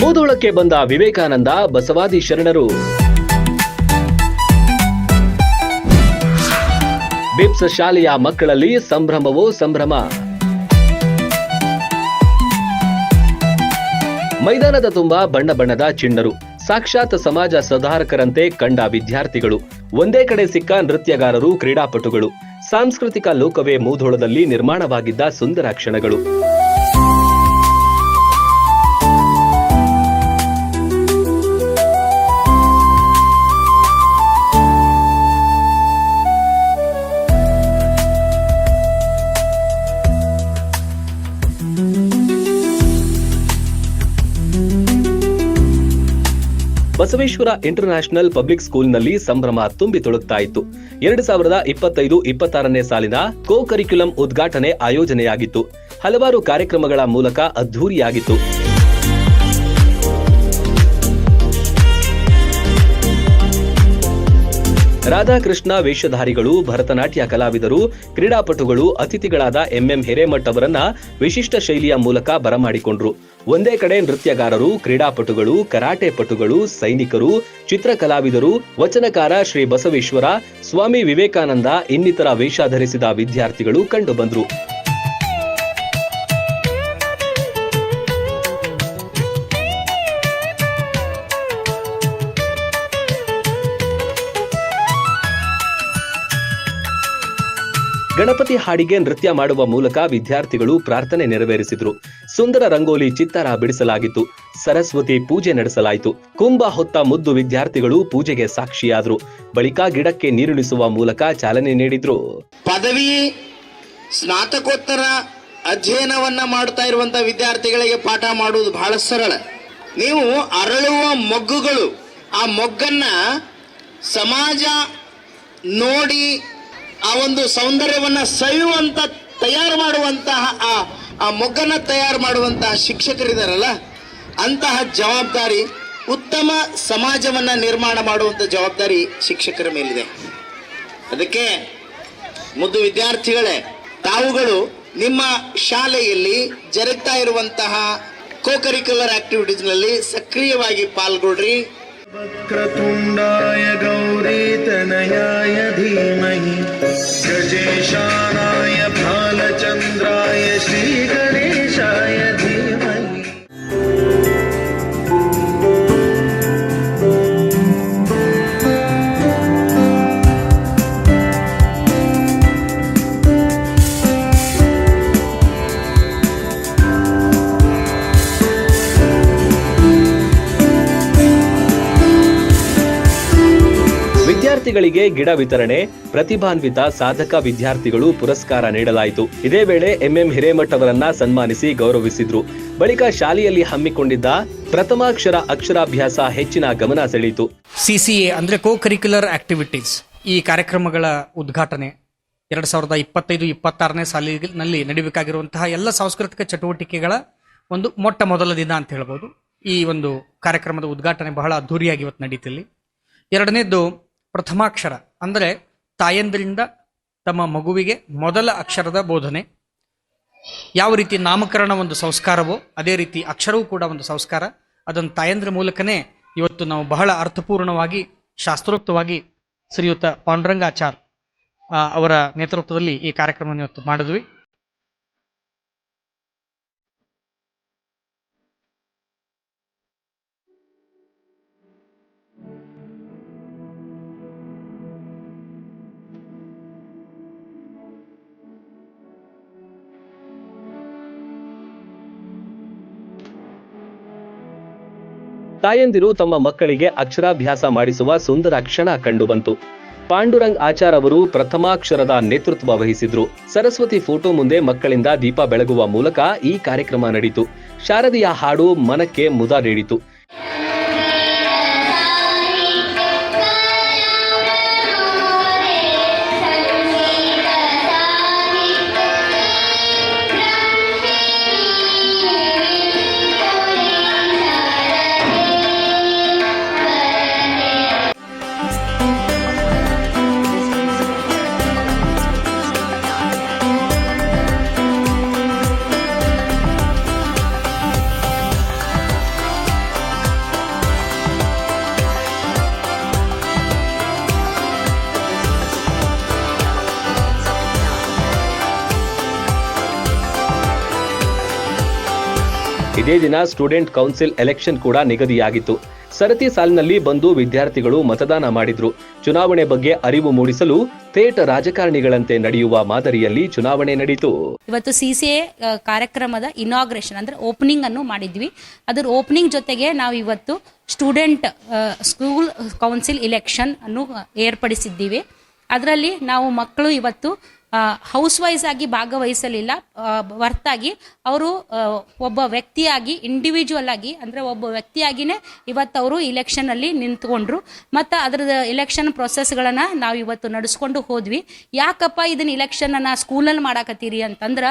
ಮೂದೋಳಕ್ಕೆ ಬಂದ ವಿವೇಕಾನಂದ ಬಸವಾದಿ ಶರಣರು. ಬಿಪ್ಸ್ ಶಾಲೆಯ ಮಕ್ಕಳಲ್ಲಿ ಸಂಭ್ರಮವೋ ಸಂಭ್ರಮ. ಮೈದಾನದ ತುಂಬಾ ಬಣ್ಣ ಬಣ್ಣದ ಚಿಣ್ಣರು. ಸಾಕ್ಷಾತ್ ಸಮಾಜ ಸುಧಾರಕರಂತೆ ಕಂಡ ವಿದ್ಯಾರ್ಥಿಗಳು. ಒಂದೇ ಕಡೆ ಸಿಕ್ಕ ನೃತ್ಯಗಾರರು, ಕ್ರೀಡಾಪಟುಗಳು. ಸಾಂಸ್ಕೃತಿಕ ಲೋಕವೇ ಮೂಧೋಳದಲ್ಲಿ ನಿರ್ಮಾಣವಾಗಿದ್ದ ಸುಂದರ ಕ್ಷಣಗಳು. ಬಸವೇಶ್ವರ ಇಂಟರ್ ನ್ಯಾಷನಲ್ ಪಬ್ಲಿಕ್ ಸ್ಕೂಲ್ನಲ್ಲಿ ಸಂಭ್ರಮ ತುಂಬಿ ತುಳುಕ್ತಾ ಇತ್ತು ಎರಡು ಸಾವಿರದ ಇಪ್ಪತ್ತೈದು ಇಪ್ಪತ್ತಾರನೇ ಸಾಲಿನ ಕೋ ಕರಿಕ್ಯುಲಂ ಉದ್ಘಾಟನೆ ಆಯೋಜನೆಯಾಗಿತ್ತು. ಹಲವಾರು ಕಾರ್ಯಕ್ರಮಗಳ ಮೂಲಕ ಅದ್ಧೂರಿಯಾಗಿತ್ತು. ರಾಧಾಕೃಷ್ಣ ವೇಷಧಾರಿಗಳು, ಭರತನಾಟ್ಯ ಕಲಾವಿದರು, ಕ್ರೀಡಾಪಟುಗಳು, ಅತಿಥಿಗಳಾದ ಎಂಎಂ ಹಿರೇಮಠ್ ಅವರನ್ನ ವಿಶಿಷ್ಟ ಶೈಲಿಯ ಮೂಲಕ ಬರಮಾಡಿಕೊಂಡ್ರು. ಒಂದೇ ಕಡೆ ನೃತ್ಯಗಾರರು, ಕ್ರೀಡಾಪಟುಗಳು, ಕರಾಟೆ ಪಟುಗಳು, ಸೈನಿಕರು, ಚಿತ್ರಕಲಾವಿದರು, ವಚನಕಾರ ಶ್ರೀ ಬಸವೇಶ್ವರ, ಸ್ವಾಮಿ ವಿವೇಕಾನಂದ ಇನ್ನಿತರ ವೇಷ ಧರಿಸಿದ ವಿದ್ಯಾರ್ಥಿಗಳು ಕಂಡುಬಂದ್ರು ಗಣಪತಿ ಹಾಡಿಗೆ ನೃತ್ಯ ಮಾಡುವ ಮೂಲಕ ವಿದ್ಯಾರ್ಥಿಗಳು ಪ್ರಾರ್ಥನೆ ನೆರವೇರಿಸಿದ್ರು. ಸುಂದರ ರಂಗೋಲಿ ಚಿತ್ತಾರ ಬಿಡಿಸಲಾಗಿತ್ತು. ಸರಸ್ವತಿ ಪೂಜೆ ನಡೆಸಲಾಯಿತು. ಕುಂಭ ಹೊತ್ತ ಮುದ್ದು ವಿದ್ಯಾರ್ಥಿಗಳು ಪೂಜೆಗೆ ಸಾಕ್ಷಿಯಾದ್ರು. ಬಳಿಕ ಗಿಡಕ್ಕೆ ನೀರುಣಿಸುವ ಮೂಲಕ ಚಾಲನೆ ನೀಡಿದ್ರು. ಪದವಿ, ಸ್ನಾತಕೋತ್ತರ ಅಧ್ಯಯನವನ್ನ ಮಾಡ್ತಾ ಇರುವಂತ ವಿದ್ಯಾರ್ಥಿಗಳಿಗೆ ಪಾಠ ಮಾಡುವುದು ಬಹಳ ಸರಳ. ನೀವು ಅರಳುವ ಮೊಗ್ಗುಗಳು, ಆ ಮೊಗ್ಗನ್ನ ಸಮಾಜ ನೋಡಿ ಆ ಒಂದು ಸೌಂದರ್ಯವನ್ನ ಸವಿಯುವಂತ, ತಯಾರು ಮಾಡುವಂತಹ, ಆ ಆ ಮೊಗ್ಗನ್ನ ತಯಾರು ಮಾಡುವಂತಹ ಶಿಕ್ಷಕರಿದಾರಲ್ಲ ಅಂತಹ ಜವಾಬ್ದಾರಿ ಉತ್ತಮ ಸಮಾಜವನ್ನ ನಿರ್ಮಾಣ ಮಾಡುವಂತ ಜವಾಬ್ದಾರಿ ಶಿಕ್ಷಕರ ಮೇಲಿದೆ. ಅದಕ್ಕೆ ಮುದ್ದು ವಿದ್ಯಾರ್ಥಿಗಳೇ, ತಾವುಗಳು ನಿಮ್ಮ ಶಾಲೆಯಲ್ಲಿ ಜರುಗ್ತಾ ಇರುವಂತಹ ಕೋಕರಿಕ್ಯುಲರ್ ಆಕ್ಟಿವಿಟೀಸ್ ಆಕ್ಟಿವಿಟೀಸ್ನಲ್ಲಿ ಸಕ್ರಿಯವಾಗಿ ಪಾಲ್ಗೊಳ್ರಿ. वक्रतुण्डाय गौरीतनयाय धीमहि। गजेशानाय ವಿದ್ಯಾರ್ಥಿಗಳಿಗೆ ಗಿಡ ವಿತರಣೆ, ಪ್ರತಿಭಾನ್ವಿತ ಸಾಧಕ ವಿದ್ಯಾರ್ಥಿಗಳು ಪುರಸ್ಕಾರ ನೀಡಲಾಯಿತು. ಇದೇ ವೇಳೆ ಎಂಎಂ ಹಿರೇಮಠ್ ಅವರನ್ನ ಸನ್ಮಾನಿಸಿ ಗೌರವಿಸಿದ್ರು. ಬಳಿಕ ಶಾಲೆಯಲ್ಲಿ ಹಮ್ಮಿಕೊಂಡಿದ್ದ ಪ್ರಥಮಾಕ್ಷರ ಅಕ್ಷರಾಭ್ಯಾಸ ಹೆಚ್ಚಿನ ಗಮನ ಸೆಳೆಯಿತು. ಸಿಸಿಎ ಅಂದ್ರೆ ಕೋ ಕರಿಕ್ಯುಲರ್ ಆಕ್ಟಿವಿಟೀಸ್ ಈ ಕಾರ್ಯಕ್ರಮಗಳ ಉದ್ಘಾಟನೆ ಎರಡ್ ಸಾವಿರದ ಇಪ್ಪತ್ತೈದು, ಇಪ್ಪತ್ತಾರನೇ ಸಾಲಿನಲ್ಲಿ ನಡೀಬೇಕಾಗಿರುವಂತಹ ಎಲ್ಲ ಸಾಂಸ್ಕೃತಿಕ ಚಟುವಟಿಕೆಗಳ ಒಂದು ಮೊಟ್ಟ ಮೊದಲ ದಿನ ಅಂತ ಹೇಳ್ಬೋದು. ಈ ಒಂದು ಕಾರ್ಯಕ್ರಮದ ಉದ್ಘಾಟನೆ ಬಹಳ ಅದ್ಧೂರಿಯಾಗಿ ಇವತ್ತು ನಡೀತಿಲ್ಲಿ. ಎರಡನೇದ್ದು ಪ್ರಥಮಾಕ್ಷರ. ಅಂದರೆ ತಾಯಂದಿರಿಂದ ತಮ್ಮ ಮಗುವಿಗೆ ಮೊದಲ ಅಕ್ಷರದ ಬೋಧನೆ. ಯಾವ ರೀತಿ ನಾಮಕರಣ ಒಂದು ಸಂಸ್ಕಾರವೋ, ಅದೇ ರೀತಿ ಅಕ್ಷರವೂ ಕೂಡ ಒಂದು ಸಂಸ್ಕಾರ. ಅದನ್ನು ತಾಯಂದ್ರ ಮೂಲಕನೇ ಇವತ್ತು ನಾವು ಬಹಳ ಅರ್ಥಪೂರ್ಣವಾಗಿ, ಶಾಸ್ತ್ರೋಕ್ತವಾಗಿ ಶ್ರೀಯುತ ಪಾಂಡುರಂಗಾಚಾರ್ ಅವರ ನೇತೃತ್ವದಲ್ಲಿ ಈ ಕಾರ್ಯಕ್ರಮವನ್ನು ಇವತ್ತು ಮಾಡಿದ್ವಿ. ತಾಯಂದಿರು ತಮ್ಮ ಮಕ್ಕಳಿಗೆ ಅಕ್ಷರಾಭ್ಯಾಸ ಮಾಡಿಸುವ ಸುಂದರ ಕ್ಷಣ ಕಂಡುಬಂತು. ಪಾಂಡುರಂಗ್ ಆಚಾರ್ ಅವರು ಪ್ರಥಮಾಕ್ಷರದ ನೇತೃತ್ವ ವಹಿಸಿದ್ರು. ಸರಸ್ವತಿ ಫೋಟೋ ಮುಂದೆ ಮಕ್ಕಳಿಂದ ದೀಪ ಬೆಳಗುವ ಮೂಲಕ ಈ ಕಾರ್ಯಕ್ರಮ ನಡೆಯಿತು ಶಾರದಿಯ ಹಾಡು ಮನಕ್ಕೆ ಮುದ ನೀಡಿತು. ಇದೇ ದಿನ ಸ್ಟೂಡೆಂಟ್ ಕೌನ್ಸಿಲ್ ಎಲೆಕ್ಷನ್ ಕೂಡ ನಿಗದಿಯಾಗಿತ್ತು. ಸರತಿ ಸಾಲಿನಲ್ಲಿ ಬಂದು ವಿದ್ಯಾರ್ಥಿಗಳು ಮತದಾನ ಮಾಡಿದ್ರು. ಚುನಾವಣೆ ಬಗ್ಗೆ ಅರಿವು ಮೂಡಿಸಲು ತೇಟ ರಾಜಕಾರಣಿಗಳಂತೆ ನಡೆಯುವ ಮಾದರಿಯಲ್ಲಿ ಚುನಾವಣೆ ನಡೆಯಿತು ಇವತ್ತು ಸಿಸಿಎ ಕಾರ್ಯಕ್ರಮದ ಇನಾಗ್ರೇಷನ್ ಅಂದ್ರೆ ಓಪನಿಂಗ್ ಅನ್ನು ಮಾಡಿದ್ವಿ. ಅದರ ಓಪನಿಂಗ್ ಜೊತೆಗೆ ನಾವು ಇವತ್ತು ಸ್ಟೂಡೆಂಟ್ ಸ್ಕೂಲ್ ಕೌನ್ಸಿಲ್ ಇಲೆಕ್ಷನ್ ಅನ್ನು ಏರ್ಪಡಿಸಿದ್ದೀವಿ. ಅದರಲ್ಲಿ ನಾವು ಮಕ್ಕಳು ಇವತ್ತು ಹೌಸ್ ವೈಸ್ ಆಗಿ ಭಾಗವಹಿಸಲಿಲ್ಲ. ಹೊರ್ತಾಗಿ ಅವರು ಒಬ್ಬ ವ್ಯಕ್ತಿಯಾಗಿ ಇಂಡಿವಿಜುವಲ್ ಆಗಿ, ಅಂದರೆ ಒಬ್ಬ ವ್ಯಕ್ತಿಯಾಗಿನೇ ಇವತ್ತು ಅವರು ಇಲೆಕ್ಷನ್ ಅಲ್ಲಿ ನಿಂತ್ಕೊಂಡ್ರು. ಮತ್ತು ಅದರದ ಇಲೆಕ್ಷನ್ ಪ್ರೊಸೆಸ್ಗಳನ್ನು ನಾವು ಇವತ್ತು ನಡೆಸ್ಕೊಂಡು ಹೋದ್ವಿ. ಯಾಕಪ್ಪ ಇದನ್ನ ಇಲೆಕ್ಷನ್ ಅನ್ನ ಸ್ಕೂಲಲ್ಲಿ ಮಾಡಾಕತ್ತೀರಿ ಅಂತಂದ್ರೆ,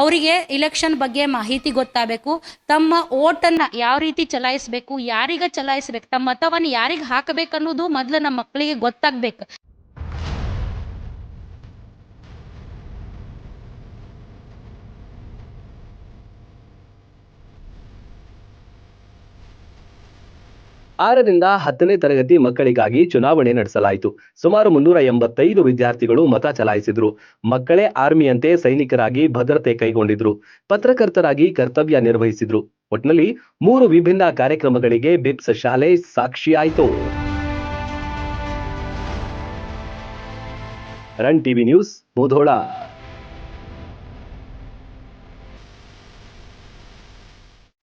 ಅವರಿಗೆ ಇಲೆಕ್ಷನ್ ಬಗ್ಗೆ ಮಾಹಿತಿ ಗೊತ್ತಾಗಬೇಕು. ತಮ್ಮ ಓಟನ್ನು ಯಾವ ರೀತಿ ಚಲಾಯಿಸಬೇಕು, ಯಾರಿಗೆ ಚಲಾಯಿಸಬೇಕು, ತಮ್ಮ ಮತವನ್ನು ಯಾರಿಗೆ ಹಾಕಬೇಕು ಅನ್ನೋದು ಮೊದಲು ನಮ್ಮ ಮಕ್ಕಳಿಗೆ ಗೊತ್ತಾಗ್ಬೇಕು. ಆರರಿಂದ ಹತ್ತನೇ ತರಗತಿ ಮಕ್ಕಳಿಗಾಗಿ ಚುನಾವಣೆ ನಡೆಸಲಾಯಿತು. ಸುಮಾರು ಮುನ್ನೂರ ಎಂಬತ್ತೈದು ವಿದ್ಯಾರ್ಥಿಗಳು ಮತ ಚಲಾಯಿಸಿದ್ರು. ಮಕ್ಕಳೇ ಆರ್ಮಿಯಂತೆ ಸೈನಿಕರಾಗಿ ಭದ್ರತೆ ಕೈಗೊಂಡಿದ್ರು. ಪತ್ರಕರ್ತರಾಗಿ ಕರ್ತವ್ಯ ನಿರ್ವಹಿಸಿದ್ರು. ಒಟ್ನಲ್ಲಿ ಮೂರು ವಿಭಿನ್ನ ಕಾರ್ಯಕ್ರಮಗಳಿಗೆ ಬಿಪ್ಸ್ ಶಾಲೆ ಸಾಕ್ಷಿಯಾಯಿತು. Run TV news Mudhol.